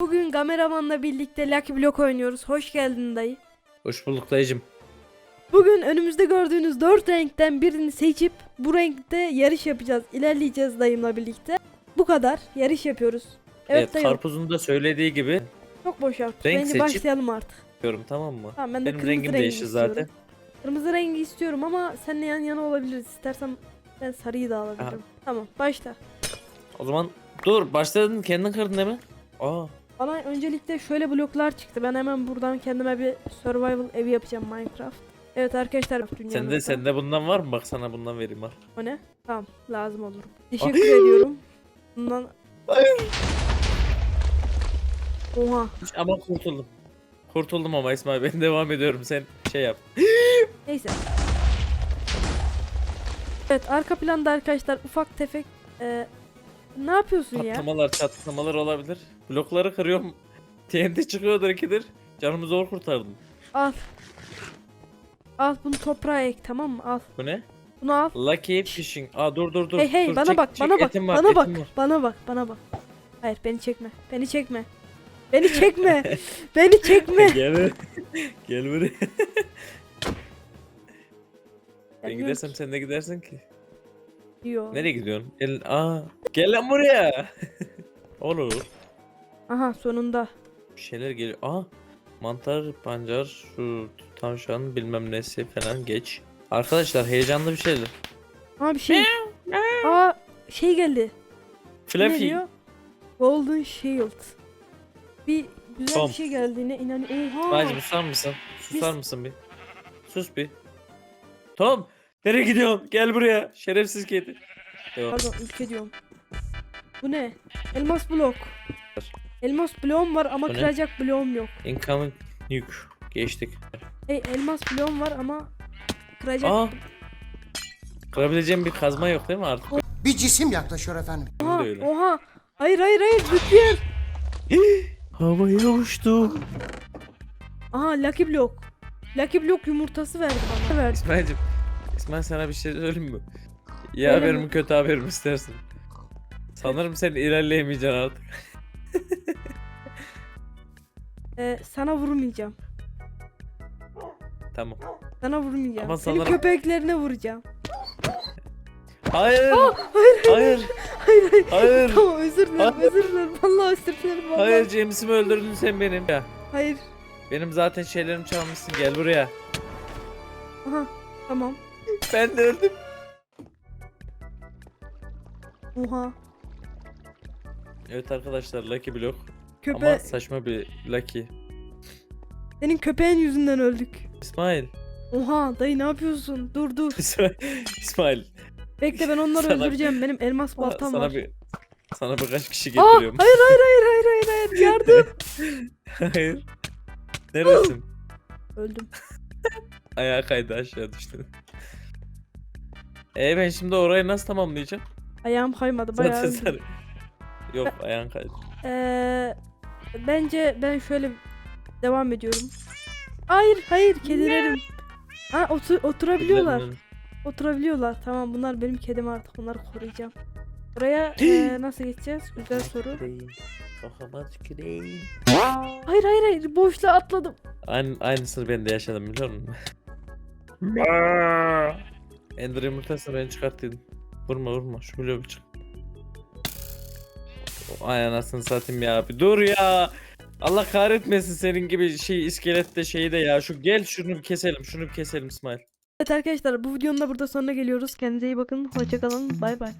Bugün kameramanla birlikte Lucky Block oynuyoruz. Hoş geldin dayı. Hoş bulduk dayıcım. Bugün önümüzde gördüğünüz 4 renkten birini seçip bu renkte yarış yapacağız. İlerleyeceğiz dayımla birlikte. Bu kadar. Yarış yapıyoruz. Evet, Evet, karpuzun da söylediği gibi Çok boş yaptık. renk Bence seçip- başlayalım artık. diyorum tamam mı? Tamam ben de Benim rengim rengi istiyorum. zaten. Kırmızı rengi istiyorum ama seninle yan yana olabiliriz. İstersen ben sarıyı da alabilirim. Tamam başla. O zaman dur başladın kendin kırdın değil mi? Aa Bana öncelikle şöyle bloklar çıktı. Ben hemen buradan kendime bir survival evi yapacağım Minecraft. Evet arkadaşlar sende sende bundan var mı? Bak sana bundan vereyim al. O ne? Tamam lazım olur. Teşekkür ediyorum. Bundan... Oha. Ama kurtuldum. Kurtuldum ama İsmail ben devam ediyorum sen şey yap. Neyse. Evet arka planda arkadaşlar ufak tefek e, ne yapıyorsun ya? Patlamalar çatlamalar olabilir. Blokları kırıyorum. TNT çıkıyordur ikidir. Canımı zor kurtardım. Al. Al bunu toprağa ek tamam mı? Al. Bu ne? Bunu al. Lucky Fishing. Aa dur dur dur. hey hey dur, bana çek, bak çek, bana bak etim var, bana bak var. bana bak bana bak. Hayır beni çekme. Beni çekme. Beni çekme. beni çekme. Gel. Gel buraya. Ben gidersem sen de gidersin ki. ki. Yo. Nereye gidiyorsun? Gel, aa, gel lan buraya. Olur. Aha sonunda. Bir şeyler geliyor. Aa, mantar, pancar, şu tavşan bilmem nesi falan geç. Arkadaşlar heyecanlı bir şeyler. Aa bir şey. Aa şey geldi. Ne Fluffy. diyor? Golden Shield. Bir güzel Tom. bir şey geldiğine inanıyorum. Oha. Bacım susar mısın? Susar Biz- mısın bir? Sus bir. Tom, nereye gidiyorsun? Gel buraya. Şerefsiz kedi. Devam. Pardon ülke diyorum. Bu ne? Elmas blok. Elmas bloğum var ama Bu ne? kıracak bloğum yok. Incoming nuke. Geçtik. Hey elmas bloğum var ama kıracak. Aa. Kırabileceğim bir kazma yok değil mi artık? Bir cisim yaklaşıyor efendim. Oha, öyle. oha. Hayır hayır hayır lütfen. Havaya uçtu. Aha Lucky Block. Lucky Block yumurtası verdi bana. Verdi. İsmail'cim. İsmail sana bir şey söyleyeyim mi? İyi Öyle haber mi? mi kötü haber mi istersin? Sanırım sen ilerleyemeyeceksin artık. Ee, sana vurmayacağım. Tamam. Sana vurmayacağım. Ama Senin sanırım- köpeklerine vuracağım. Hayır. hayır. Hayır. Hayır hayır. Hayır. Tamam özür dilerim Hayır. özür dilerim. Vallahi özür dilerim. Vallahi. Hayır James'imi öldürdün sen benim. Ya. Hayır. Benim zaten şeylerimi çalmışsın gel buraya. Aha tamam. Ben de öldüm. Oha. Evet arkadaşlar Lucky Block. Köpe Ama saçma bir Lucky. senin köpeğin yüzünden öldük. İsmail. Oha dayı ne yapıyorsun? Dur dur. İsmail. Bekle ben onları Sana- öldüreceğim. Benim elmas baltam sana var. bir sana birkaç kişi Aa, getiriyorum. hayır hayır hayır hayır hayır hayır yardım. Hayır. Neresin? Öldüm. Ayağa kaydı aşağı düştü. E ben şimdi orayı nasıl tamamlayacağım? Ayağım kaymadı bayağı Zaten. Yok ayağın kaydı. Ee, bence ben şöyle devam ediyorum. Hayır hayır kedilerim. Ha otur oturabiliyorlar. Oturabiliyorlar. Tamam bunlar benim kedim artık. Bunları koruyacağım. Buraya ee, nasıl geçeceğiz? Güzel soru. Kafama tüküreyim. Hayır hayır hayır boşluğa atladım. Aynı, aynısını ben de yaşadım biliyor musun? Ender yumurtasını ben çıkarttım. Vurma vurma şu bloğu bir çık. Ay anasını satayım ya bir dur ya. Allah kahretmesin senin gibi şey iskelette şeyi de ya. Şu gel şunu keselim şunu keselim İsmail. Evet arkadaşlar bu videonun da burada sonuna geliyoruz. Kendinize iyi bakın. Hoşçakalın. Bay bay.